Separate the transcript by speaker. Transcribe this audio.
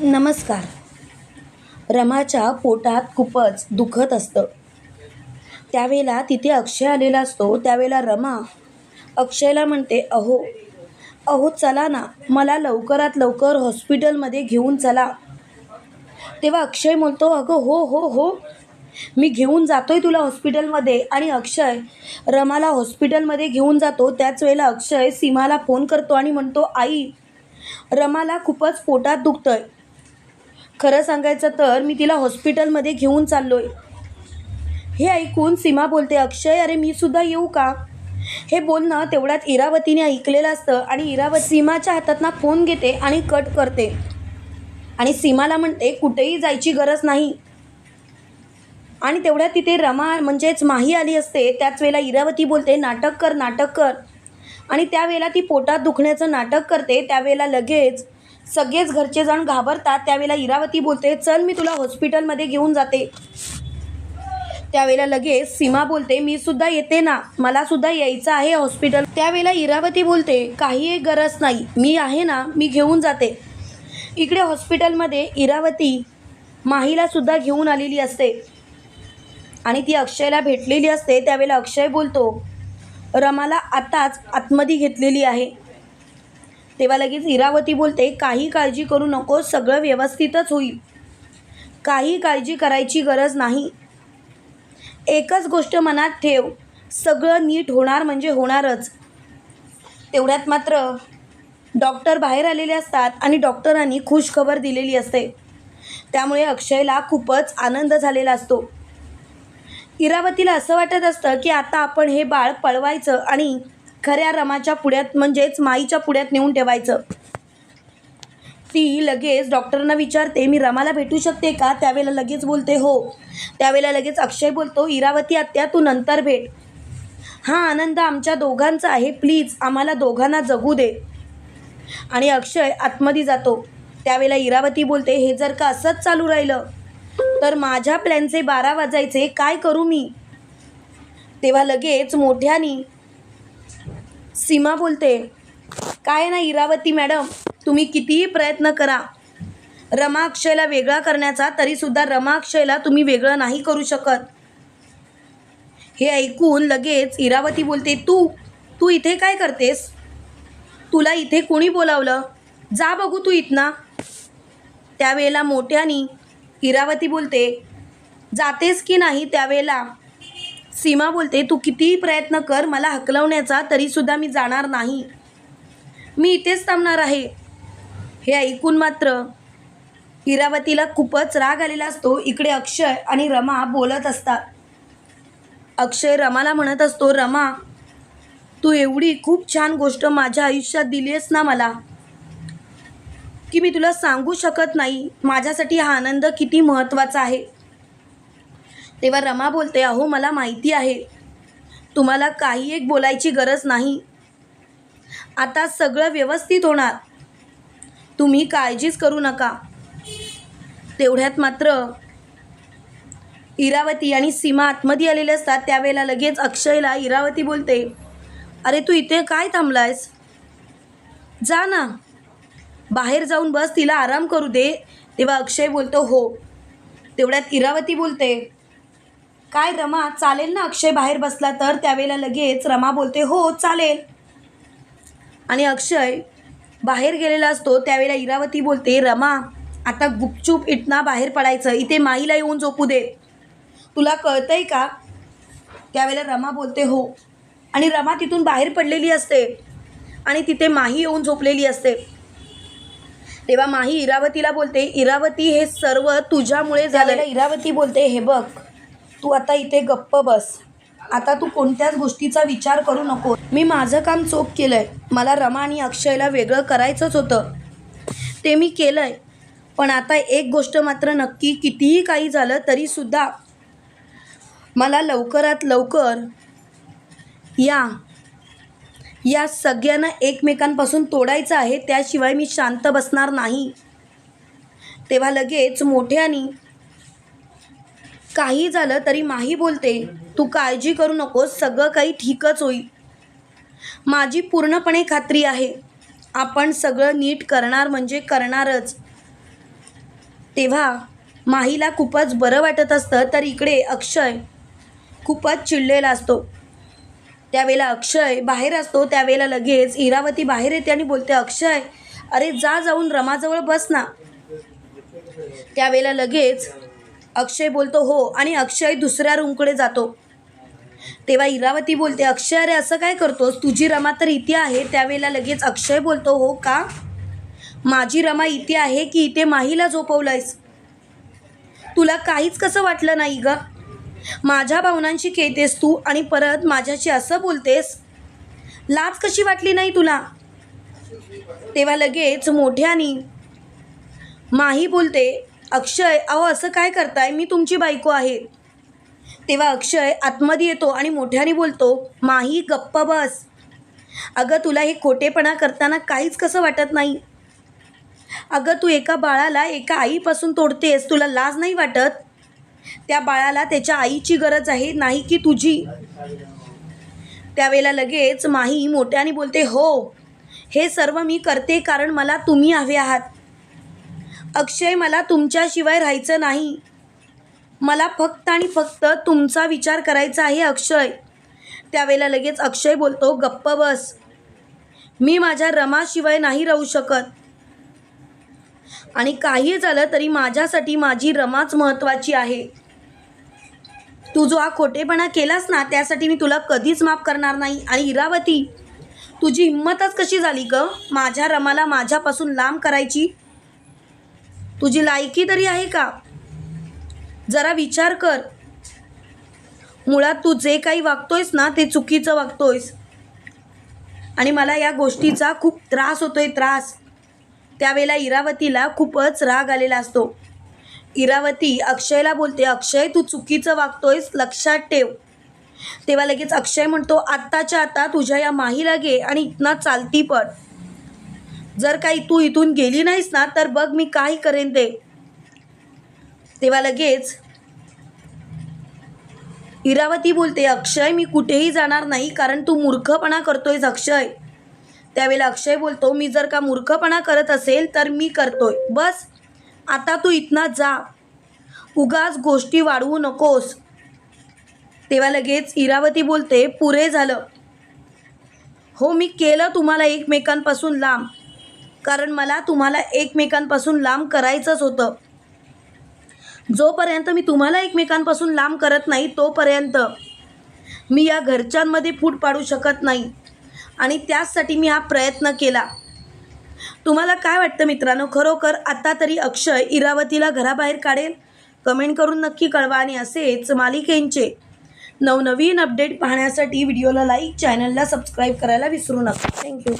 Speaker 1: नमस्कार. रमाच्या पोटात खूपच दुखत असतं. त्यावेळेला तिथे अक्षय आलेला असतो. त्यावेळेला रमा अक्षयला म्हणते अहो अहो चला ना. मला लवकरात लवकर हॉस्पिटलमध्ये घेऊन चला. तेव्हा अक्षय म्हणतो अगं हो हो हो. मी घेऊन जातोय तुला हॉस्पिटलमध्ये. आणि अक्षय रमाला हॉस्पिटलमध्ये घेऊन जातो. त्याच वेळेला अक्षय सीमाला फोन करतो आणि म्हणतो आई रमाला खूपच पोटात दुखतंय. खरं सांगायचं तर मी तिला हॉस्पिटलमध्ये घेऊन चाललोय. हे ऐकून सीमा बोलते अक्षय अरे मी सुद्धा येऊ का? हे बोलणं तेवढ्यात इरावतीने ऐकलेलं असतं आणि इरावत सीमाच्या हातातना फोन घेते आणि कट करते. आणि सीमाला म्हणते कुठेही जायची गरज नाही. आणि तेवढ्यात तिथे रमा म्हणजेच माही आली असते. त्याच वेळेला इरावती बोलते नाटक कर नाटक कर. आणि त्यावेळेला ती पोटात दुखण्याचं नाटक करते. त्यावेळेला लगेच सगळेच घरचे जण घाबरतात. त्यावेळेला इरावती बोलते चल मी तुला हॉस्पिटलमध्ये घेऊन जाते. त्यावेळेला लगेच सीमा बोलते मी सुद्धा येते ना. मला सुद्धा यायचं आहे हॉस्पिटल. त्यावेळेला इरावती बोलते काही गरज नाही. मी आहे ना मी घेऊन जाते. इकडे हॉस्पिटलमध्ये इरावती माहीला सुद्धा घेऊन आलेली असते. आणि ती अक्षयला भेटलेली असते. त्यावेळेला अक्षय बोलतो रमाला आताच आतमध्ये घेतलेली आहे. तेव्हा लगेच इरावती बोलते काही काळजी करू नको सगळं व्यवस्थितच होईल. काही काळजी करायची गरज नाही. एकच गोष्ट मनात ठेव सगळं नीट होणार म्हणजे होणारच. तेवढ्यात मात्र डॉक्टर बाहेर आलेले असतात आणि डॉक्टरांनी खुश खबर दिलेली असते. त्यामुळे अक्षयला खूपच आनंद झालेला असतो. इरावतीला असं वाटत असतं की आता आपण हे बाळ पळवायचं आणि खऱ्या रमाच्या पुढ्यात म्हणजेच माईच्या पुढ्यात नेऊन ठेवायचं. ती लगेच डॉक्टरना विचारते मी रमाला भेटू शकते का? त्यावेळेला लगेच बोलते हो. त्यावेळेला लगेच अक्षय बोलतो इरावती आत्या तू नंतर भेट. हा आनंद आमच्या दोघांचा आहे. प्लीज आम्हाला दोघांना जगू दे. आणि अक्षय आतमध्ये जातो. त्यावेळेला इरावती बोलते हे जर का असंच चालू राहिलं तर माझ्या प्लॅनचे बारा वाजायचे. काय करू मी? तेव्हा लगेच मोठ्यानी सीमा बोलते काय ना इरावती मॅडम तुम्ही कितीही प्रयत्न करा. रमा अक्षयला वेगळा करण्याचा तरीसुद्धा रमा अक्षयला तुम्ही वेगळं नाही करू शकत. हे ऐकून लगेच इरावती बोलते तू तू इथे काय करतेस? तुला इथे कोणी बोलावलं? जा बघू तू इथना. त्यावेळेला मोठ्यानी इरावती बोलते जातेस की नाही त्यावेळेला? सीमा बोलते तू कितीही प्रयत्न कर मला हकलवण्याचा तरीसुद्धा मी जाणार नाही. मी इथेच थांबणार आहे. हे ऐकून मात्र इरावतीला खूपच राग आलेला असतो. इकडे अक्षय आणि रमा बोलत असतात. अक्षय रमाला म्हणत असतो रमा तू एवढी खूप छान गोष्ट माझ्या आयुष्यात दिली आहेस ना मला की मी तुला सांगू शकत नाही. माझ्यासाठी हा आनंद किती महत्त्वाचा आहे. तेव्हा रमा बोलते अहो मला माहिती आहे. तुम्हाला काही एक बोलायची गरज नाही. आता सगळं व्यवस्थित होणार. तुम्ही काळजीच करू नका. तेवढ्यात मात्र इरावती आणि सीमा आतमध्ये आलेले असतात. त्यावेळेला लगेच अक्षयला इरावती बोलते अरे तू इथे काय थांबलायस? जा ना. बाहेर जाऊन बस तिला आराम करू दे. तेव्हा अक्षय बोलतो हो. तेवढ्यात इरावती बोलते काय रमा चालेल ना? अक्षय बाहेर बसला तर? त्यावेळेला लगेच रमा बोलते हो चालेल. आणि अक्षय बाहेर गेलेला असतो. त्यावेळेला इरावती बोलते रमा आता गुपचूप इथना बाहेर पडायचं. इथे माईला येऊन झोपू दे. तुला कळतंय का? त्यावेळेला रमा बोलते हो. आणि रमा तिथून बाहेर पडलेली असते. आणि तिथे माही येऊन झोपलेली असते. तेव्हा माही इरावतीला बोलते इरावती हे सर्व तुझ्यामुळे झालेलं इरावती बोलते हे बघ तू आता इथे गप्प बस. आता तू कोणत्याच गोष्टीचा विचार करू नको. मी माझं काम चोख केलं आहे मला रमा आणि अक्षयला वेगळं करायचंच होतं. ते मी केलं आहे पण आता एक गोष्ट मात्र नक्की कितीही काही झालं तरीसुद्धा मला लवकरात लवकर या या सगळ्यांना एकमेकांपासून तोडायचं आहे. त्याशिवाय मी शांत बसणार नाही. तेव्हा लगेच मोठ्यानी काही झालं तरी माही बोलते तू काळजी करू नकोस सगळं काही ठीकच होईल. माझी पूर्णपणे खात्री आहे. आपण सगळं नीट करणार म्हणजे करणारच. तेव्हा माहीला खूपच बरं वाटत असतं तर इकडे अक्षय खूपच चिडलेला असतो. त्यावेळेला अक्षय बाहेर असतो त्यावेळेला लगेच इरावती बाहेर येते आणि बोलते अक्षय अरे जा जाऊन रमाजवळ बस ना. त्यावेळेला लगेच अक्षय बोलतो हो आणि अक्षय दुसऱ्या रूमकडे जातो. तेव्हा इरावती बोलते अक्षय अरे असं काय करतोस? तुझी रमा तर इथे आहे. त्यावेळेला लगेच अक्षय बोलतो हो का? माझी रमा इथे आहे की इथे माहीला झोपवलंयस? तुला काहीच कसं वाटलं नाही ग? माझ्या भावनांशी खेळतेस तू आणि परत माझ्याशी असं बोलतेस? लाज कशी वाटली नाही तुला? तेव्हा लगेच मोठ्यानी माही बोलते अक्षय अहो असं काय करताय? मी तुमची बायको आहे. तेव्हा अक्षय आतमध्ये येतो आणि मोठ्याने बोलतो माही गप्प बस. अगं तुला हे खोटेपणा करताना काहीच कसं वाटत नाही? अगं तू एका बाळाला एका आईपासून तोडतेस तुला लाज नाही वाटत? त्या बाळाला त्याच्या आईची गरज आहे नाही की तुझी. त्यावेळेला लगेच माही मोठ्याने बोलते हो हे सर्व मी करते कारण मला तुम्ही हवे आहात. अक्षय मला तुमच्याशिवाय राहायचं नाही. मला फक्त आणि फक्त तुमचा विचार करायचा आहे अक्षय. त्यावेळेला लगेच अक्षय बोलतो गप्प बस. मी माझ्या रमाशिवाय नाही राहू शकत. आणि काही झालं तरी माझ्यासाठी माझी रमाच महत्त्वाची आहे. तू जो हा खोटेपणा केलास ना त्यासाठी मी तुला कधीच माफ करणार नाही. आणि इरावती तुझी हिंमतच कशी झाली ग? माझ्या रमाला माझ्यापासून लांब करायची तुझी लायकी तरी आहे का? जरा विचार कर. मुळात तू जे काही वागतोयस ना ते चुकीचं वागतोयस. आणि मला या गोष्टीचा खूप त्रास होतोय त्रास. त्यावेळेला इरावतीला खूपच राग आलेला असतो. इरावती अक्षयला बोलते अक्षय तू चुकीचं वागतोयस लक्षात ठेव. तेव्हा लगेच अक्षय म्हणतो आत्ताच्या आता तुझ्या या माहीला घे आणि इथनं चालती पण जर काही तू इथून गेली नाहीस ना तर बघ मी काय करेन ते. तेव्हा लगेच इरावती बोलते अक्षय मी कुठेही जाणार नाही कारण तू मूर्खपणा करतोयस अक्षय. त्यावेळेला अक्षय बोलतो मी जर का मूर्खपणा करत असेल तर मी करतोय. बस आता तू इथनं जा. उगाच गोष्टी वाढवू नकोस. तेव्हा लगेच इरावती बोलते पुरे झालं. हो मी केलं तुम्हाला एकमेकांपासून लांब. कारण मला तुम्हाला एकमेकांपासून लांब करायचंच होतं. जोपर्यंत मी तुम्हाला एकमेकांपासून लांब करत नाही तोपर्यंत मी या घरच्यांमध्ये फूट पाडू शकत नाही. आणि त्याचसाठी मी हा प्रयत्न केला. तुम्हाला काय वाटतं मित्रांनो? खरोखर आत्ता तरी अक्षय इरावतीला घराबाहेर काढेल? कमेंट करून नक्की कळवा. आणि असेच मालिकेंचे नवनवीन अपडेट पाहण्यासाठी व्हिडिओला लाईक चॅनलला सबस्क्राईब करायला विसरू नका. थँक्यू.